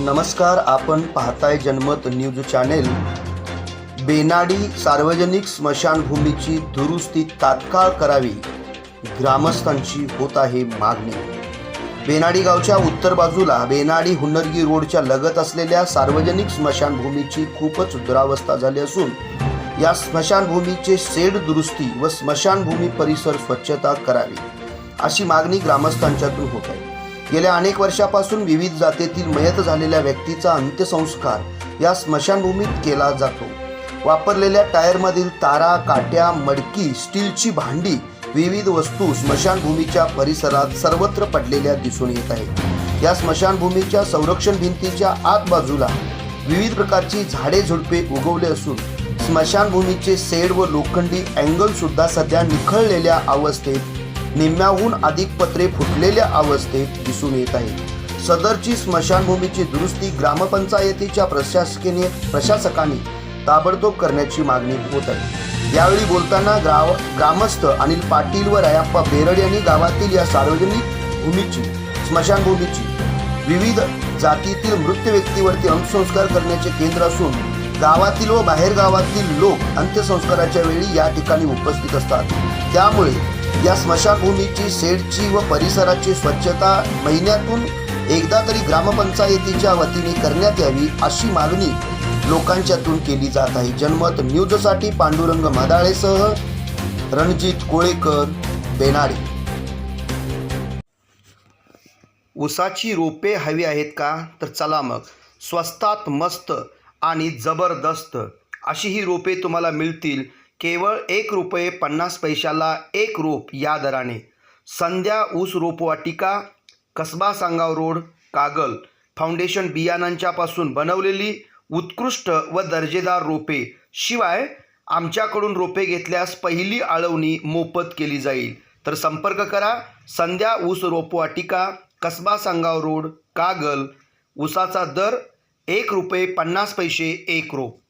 नमस्कार आपण पाहताय जनमत न्यूज चॅनेल. बेनाडी सार्वजनिक स्मशानभूमीची दुरुस्ती तात्काळ करावी ग्रामस्थांची होत आहे मागणी. बेनाडी गावच्या उत्तर बाजूला बेनाडी हुन्नरगी रोडच्या लगत असलेल्या सार्वजनिक स्मशानभूमीची खूपच दुरावस्था झाली असून या स्मशानभूमीचे शेड दुरुस्ती व स्मशानभूमी परिसर स्वच्छता करावी अशी मागणी ग्रामस्थांच्यातून होत आहे. गेल्या अनेक वर्षापासून विविध जातीतील मयत झालेल्या व्यक्तीचा अंत्यसंस्कार या स्मशानभूमीत केला जातो. वापरलेल्या टायरमधील तारा काट्या मडकी स्टीलची भांडी विविध वस्तू स्मशानभूमीच्या परिसरात सर्वत्र पडलेल्या दिसून येत आहेत. या स्मशानभूमीच्या संरक्षण भिंतीच्या आत बाजूला विविध प्रकारची झाडे झुडपे उगवले असून स्मशानभूमीचे सेड व लोखंडी अँगल सुद्धा सध्या निखळलेल्या अवस्थेत निम्म्याहून अधिक पत्रे फुटलेल्या अवस्थेत दिसून येत आहे सदरची स्मशानभूमीची दुरुस्ती ग्रामपंचायतीच्या प्रशासकीय प्रशासकांनी ताबडतोब करण्याची मागणी होत आहे. यावेळी बोलताना ग्राव ग्रामस्थ अनिल पाटील व रायाप्पा बेरड यांनी गावातील या सार्वजनिक भूमीची स्मशानभूमीची विविध जातीतील मृत व्यक्तीवरती अंत्यसंस्कार करण्याचे केंद्र असून गावातील व बाहेर गावातील लोक अंत्यसंस्काराच्या वेळी या ठिकाणी उपस्थित असतात. त्यामुळे या स्मशानभूमीची सेडची व परिसराची स्वच्छता महिन्यातून एकदा तरी ग्रामपंचायतीच्या वतीने करण्यात यावी अशी मागणी लोकांच्यातून केली जात आहे. जनमत न्यूजसाठी पांडुरंग मदाळेसह रणजित कोळेकर बेनाडे. ऊसाची रोपे हवी आहेत का? तर चला मग. स्वस्तात मस्त आणि जबरदस्त अशी ही रोपे तुम्हाला मिळतील. केवळ एक रुपये पन्नास पैशाला एक रोप या दराने. संध्या ऊस रोपवाटिका कसबा सांगाव रोड कागल फाउंडेशन बियाणांच्यापासून बनवलेली उत्कृष्ट व दर्जेदार रोपे. शिवाय आमच्याकडून रोपे घेतल्यास पहिली आळवणी मोफत केली जाईल. तर संपर्क करा संध्या ऊस रोपवाटिका कसबा सांगाव रोड कागल. ऊसाचा दर एक रुपये पन्नास पैसे एक रोप.